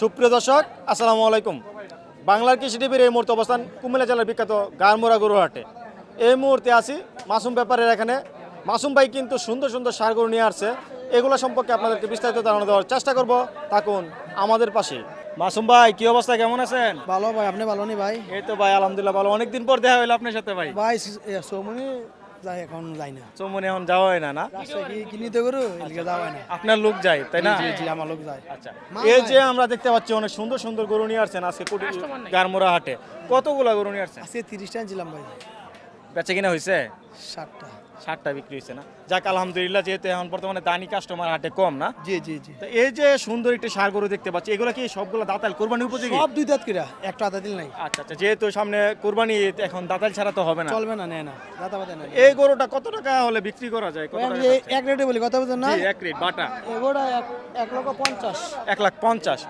সুপ্রিয় দর্শক আসসালামু আলাইকুম। বাংলার কৃষি টিভির এই মুহূর্তে অবস্থান কুমিল্লা জেলার বিখ্যাত গারমোড়া গরুহাটে। এই মুহূর্তে আছি মাসুম ব্যাপারের এখানে। মাসুম ভাই কিন্তু সুন্দর সুন্দর সার গরু নিয়ে আসছে। এগুলো সম্পর্কে আপনাদেরকে বিস্তারিত ধারণা দেওয়ার চেষ্টা করব। থাকুন আমাদের পাশে। মাসুম ভাই কি অবস্থা? কেমন আছেন? ভালো ভাই আপনি ভালো নি ভাই? এই তো ভাই আলহামদুলিল্লাহ ভালো। অনেকদিন পর দেখা হলো আপনার সাথে ভাই। ভাই সৌমনি যাই এখন যাই না। চৌমনি এখন যাওয়া হয় না না? কিনিতে করু এদিকে যাওয়া হয় না। আপনার লোক যায় তাই না? জি আমার লোক যায়। আচ্ছা। এই যে আমরা দেখতে পাচ্ছি অনেক সুন্দর সুন্দর গরু নিয়ে আসছেন আজকে কুটি গারমোড়া হাটে। কতগুলা গরু নিয়ে আসছেন? আজকে তিরিশটা ছিলাম ভাই। বেচে কিনা হয়েছে ষাটটা ষাটটা বিক্রি হয়েছে না? যাক আলহামদুলিল্লাহ যেহেতু এখন বর্তমানে দানি কাস্টমার হাটে কম না জি জি জি। তো এই যে সুন্দর একটি সার গরু দেখতে পাচ্ছি এগুলো কি সবগুলো দাতাল কোরবানি উপযোগী? সব দুই দাঁত কিরা একটা হাতে দিল নাই। আচ্ছা আচ্ছা যেহেতু সামনে কোরবানি এখন দাতাল ছাড়া তো হবে না। চলবে না নেয় না দাঁতা পাতা নেই এই গরুটা কত টাকা হলে বিক্রি করা যায়? কত টাকা এক রেটে বলি কথা বলছেন না? জি, এক রেট বাটা। এক এক লক্ষ পঞ্চাশ। এক লাখ পঞ্চাশ।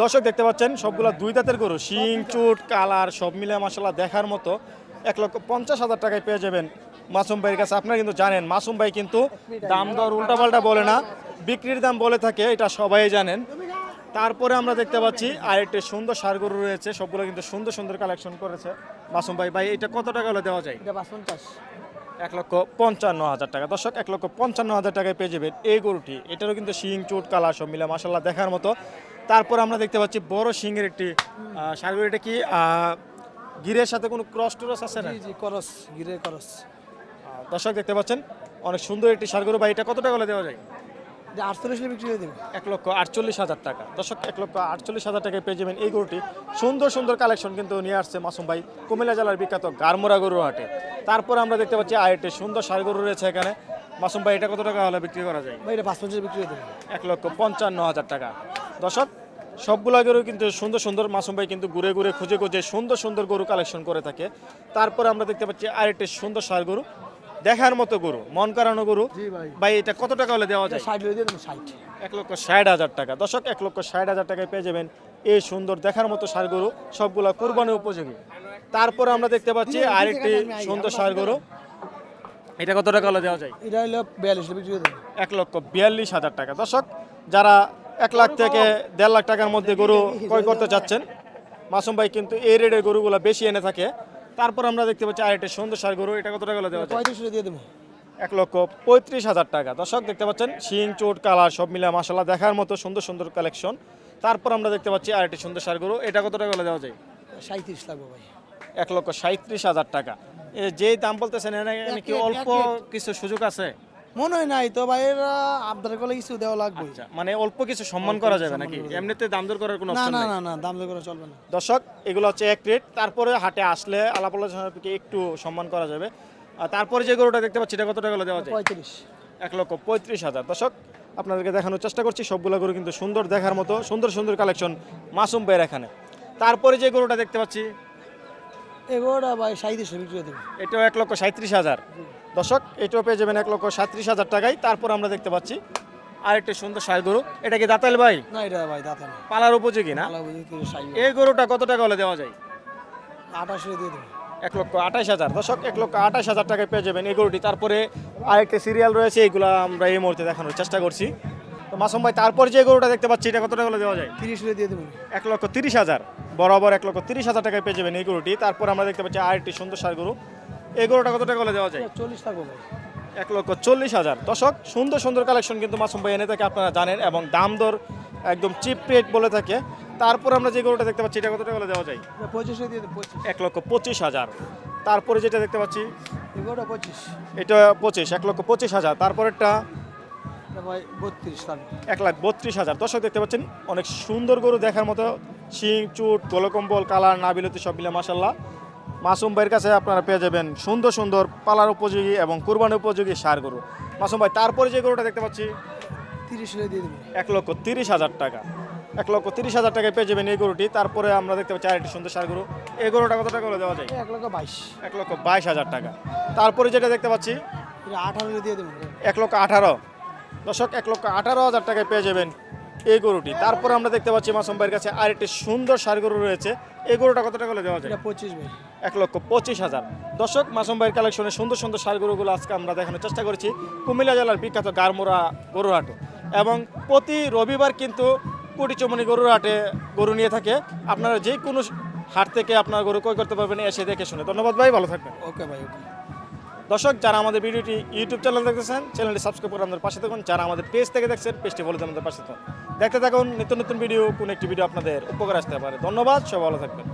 দর্শক দেখতে পাচ্ছেন সবগুলা দুই দাঁতের গরু শিং চুট কালার সব মিলে মশলা দেখার মতো। এক লক্ষ পঞ্চাশ হাজার টাকায় পেয়ে যাবেন মাসুম ভাইয়ের কাছে। আপনারা কিন্তু জানেন মাসুম ভাই কিন্তু দাম দর উল্টাপাল্টা বলে না বিক্রির দাম বলে থাকে এটা সবাই জানেন। তারপরে আমরা দেখতে পাচ্ছি আরেকটি সুন্দর সার গরু রয়েছে সবগুলো কিন্তু সুন্দর সুন্দর কালেকশন করেছে মাসুম ভাই। ভাই এটা কত টাকা হলে দেওয়া যায়? এক লক্ষ পঞ্চান্ন হাজার টাকা। দর্শক এক লক্ষ পঞ্চান্ন হাজার টাকায় পেয়ে যাবেন এই গরুটি। এটারও কিন্তু শিং চুট কালা সব মিলে মাসাল্লাহ দেখার মতো। তারপর আমরা দেখতে পাচ্ছি বড় শিংয়ের একটি আহ, ষাঁড় গরু। এটা কি গিরের সাথে কোনো ক্রস টুরস আছে না? জি জি করস গিরে করস দর্শক দেখতে পাচ্ছেন অনেক সুন্দর একটি সারগরু গরু বা এটা কত টাকা হলে দেওয়া যায়? এটা আটচল্লিশ বিক্রি হয়ে দেবে এক লক্ষ আটচল্লিশ হাজার টাকা। দর্শক এক লক্ষ আটচল্লিশ হাজার টাকায় পেয়ে যাবেন এই গরুটি। সুন্দর সুন্দর কালেকশন কিন্তু নিয়ে আসছে মাসুম ভাই কুমিল্লা জেলার বিখ্যাত গারমোরা গরু হাটে। তারপর আমরা দেখতে পাচ্ছি আরেকটি সুন্দর ষাঁড় গরু রয়েছে এখানে। মাসুম ভাই এটা কত টাকা হলে বিক্রি করা যায়? ভাই এটা পাঁচ বিক্রি করে দেবে এক লক্ষ পঞ্চান্ন হাজার টাকা। দর্শক সবগুলা গরু কিন্তু সুন্দর সুন্দর মাসুম ভাই কিন্তু ঘুরে ঘুরে খুঁজে খুঁজে সুন্দর সুন্দর গরু কালেকশন করে থাকে। তারপরে আমরা দেখতে পাচ্ছি আরেকটি সুন্দর সার গরু দেখার মতো গরু মন কারানো গরু। ভাই। এটা কত টাকা হলে দেওয়া যায়? এক লক্ষ ষাট হাজার টাকা। দশক এক লক্ষ ষাট হাজার টাকায় পেয়ে যাবেন এই সুন্দর দেখার মতো সার গরু সবগুলা কুরবানি উপযোগী। তারপরে আমরা দেখতে পাচ্ছি আরেকটি সুন্দর সার গরু। এটা কত টাকা হলে দেওয়া যায়? এটা হলো বিয়াল্লিশ এক লক্ষ বিয়াল্লিশ হাজার টাকা। দর্শক যারা এক লাখ থেকে দেড় লাখ টাকার মধ্যে গরু ক্রয় করতে চাচ্ছেন। মাসুম ভাই কিন্তু এই রেটের গরুগুলো বেশি এনে থাকে। তারপর আমরা দেখতে পাচ্ছি আরেকটি সুন্দর সার গরু এটা কত টাকা দেওয়া যায়? পঁয়ত্রিশ দিয়ে দেবো। এক লক্ষ পঁয়ত্রিশ হাজার টাকা। দর্শক দেখতে পাচ্ছেন শিং চোট কালার সব মিলে মাসাল্লাহ দেখার মতো সুন্দর সুন্দর কালেকশন তারপর আমরা দেখতে পাচ্ছি আর আরেকটি সুন্দর সার গরু এটা কত টাকা দেওয়া যায়? সাঁত্রিশ লাগবে ভাই। এক লক্ষ সাঁত্রিশ হাজার টাকা। যেই দাম বলতেছেন এনে কি অল্প কিছু সুযোগ আছে? মনে হয় নাই তো ভাই এরা আপনার কলে কিছু দেওয়া লাগবে। আচ্ছা মানে অল্প কিছু সম্মান করা যাবে নাকি? এমনিতে দাম দর করার কোনো না অপশন না নাই? না না দাম দর করে চলবে না। দর্শক এগুলো হচ্ছে এক রেট তারপরে হাটে আসলে আলাপ আলোচনাকে একটু সম্মান করা যাবে। আর তারপরে যে গরুটা দেখতে পাচ্ছি এটা কত টাকা দেওয়া যায়? পঁয়ত্রিশ। এক লক্ষ পঁয়ত্রিশ হাজার। দর্শক আপনাদেরকে দেখানোর চেষ্টা করছি সবগুলো গরু কিন্তু সুন্দর দেখার মতো সুন্দর সুন্দর কালেকশন মাসুম ভাইয়ের এখানে। তারপরে যে গরুটা দেখতে পাচ্ছি এগোটা ভাই সাঁত্রিশ বিক্রি করে দেবে। এটাও এক লক্ষ সাঁত্রিশ হাজার। দর্শক এটাও পেয়ে যাবেন এক লক্ষ সাঁত্রিশ হাজার টাকায়। তারপর আমরা দেখতে পাচ্ছি আরেকটি সুন্দর সার গরু। এটা কি দাতাল ভাই? না এটা ভাই দাঁতা পালার উপযোগী না? এই গরুটা কত টাকা হলে দেওয়া যায়? আঠাশ দিয়ে দেবে। এক লক্ষ আঠাশ হাজার। দর্শক এক লক্ষ আঠাশ হাজার টাকায় পেয়ে যাবেন এই গরুটি। তারপরে আরেকটি সিরিয়াল রয়েছে এইগুলো আমরা এই মুহূর্তে দেখানোর চেষ্টা করছি। তো মাসুম ভাই তারপর যে গরুটা দেখতে পাচ্ছি এটা কত টাকা হলে দেওয়া যায়? তিরিশ দিয়ে দেবে। এক লক্ষ তিরিশ হাজার। বরাবর এক লক্ষ তিরিশ হাজার টাকায় পেয়ে যাবেন এই গরুটি। তারপর আমরা দেখতে পাচ্ছি আরেকটি সুন্দর সার গরু। এই গরুটা কত টাকা দেওয়া যায়? চল্লিশ ভাই এক লক্ষ চল্লিশ হাজার। দর্শক সুন্দর সুন্দর কালেকশন কিন্তু মাসুম ভাই এনে থাকে আপনারা জানেন এবং দাম দর একদম চিপ রেট বলে থাকে। তারপর আমরা যে গরুটা দেখতে পাচ্ছি এটা কত টাকা দেওয়া যায়? পঁচিশ দিয়ে এক লক্ষ পঁচিশ হাজার। তারপরে যেটা দেখতে পাচ্ছি এগোটা পঁচিশ। এটা পঁচিশ এক লক্ষ পঁচিশ হাজার। তারপরেরটা বত্রিশ এক লাখ বত্রিশ হাজার। দর্শক দেখতে পাচ্ছেন অনেক সুন্দর গরু দেখার মতো শিং চুট গোলকম্বল কালার নাবিলতি সব মিলে মাসাল্লাহ মাসুম ভাইয়ের কাছে আপনারা পেয়ে যাবেন সুন্দর সুন্দর পালার উপযোগী এবং কুরবানি উপযোগী সার গরু। মাসুম ভাই তারপরে যে গরুটা দেখতে পাচ্ছি? তিরিশ দিয়ে এক লক্ষ তিরিশ হাজার টাকা। এক লক্ষ তিরিশ হাজার টাকায় পেয়ে যাবেন এই গরুটি। তারপরে আমরা দেখতে পাচ্ছি আরেকটি সুন্দর সার গরু। এই গরুটা কত টাকা দেওয়া যায়? এক লক্ষ বাইশ। এক লক্ষ বাইশ হাজার টাকা। তারপরে যেটা দেখতে পাচ্ছি? আঠারো দিয়ে দেবেন এক লক্ষ আঠারো। দর্শক এক লক্ষ আঠারো হাজার টাকায় পেয়ে যাবেন এই গরুটি। তারপর আমরা দেখতে পাচ্ছি মাসুম ভাইয়ের কাছে আর একটি সুন্দর সার গরু রয়েছে। এই গরুটা কত টাকা দেওয়া যায়? পঁচিশ ভাই। এক লক্ষ পঁচিশ হাজার। দর্শক মাসুম ভাইয়ের কালেকশনে সুন্দর সুন্দর সার গরুগুলো আজকে আমরা দেখানোর চেষ্টা করেছি। কুমিল্লা জেলার বিখ্যাত গারমোড়া গরুহাটে। এবং প্রতি রবিবার কিন্তু পটিচমনি গরুর হাটে গরু নিয়ে থাকে। আপনারা যে কোনো হাট থেকে আপনার গরু ক্রয় করতে পারবেন এসে দেখে শুনে। ধন্যবাদ ভাই ভালো থাকবেন। ওকে ভাই ওকে। দর্শক, যারা আমাদের ভিডিওটি ইউটিউব চ্যানেল দেখতেছেন, চ্যানেলটি সাবস্ক্রাইব করে আমাদের পাশে থাকুন। যারা আমাদের পেজ থেকে দেখছেন, পেজটি বলে আমাদের পাশে থাকুন। দেখতে থাকুন, নিত্য নতুন ভিডিও, কোন একটি ভিডিও আপনাদের উপকার আসতে পারে। ধন্যবাদ, সবাই ভালো থাকবেন।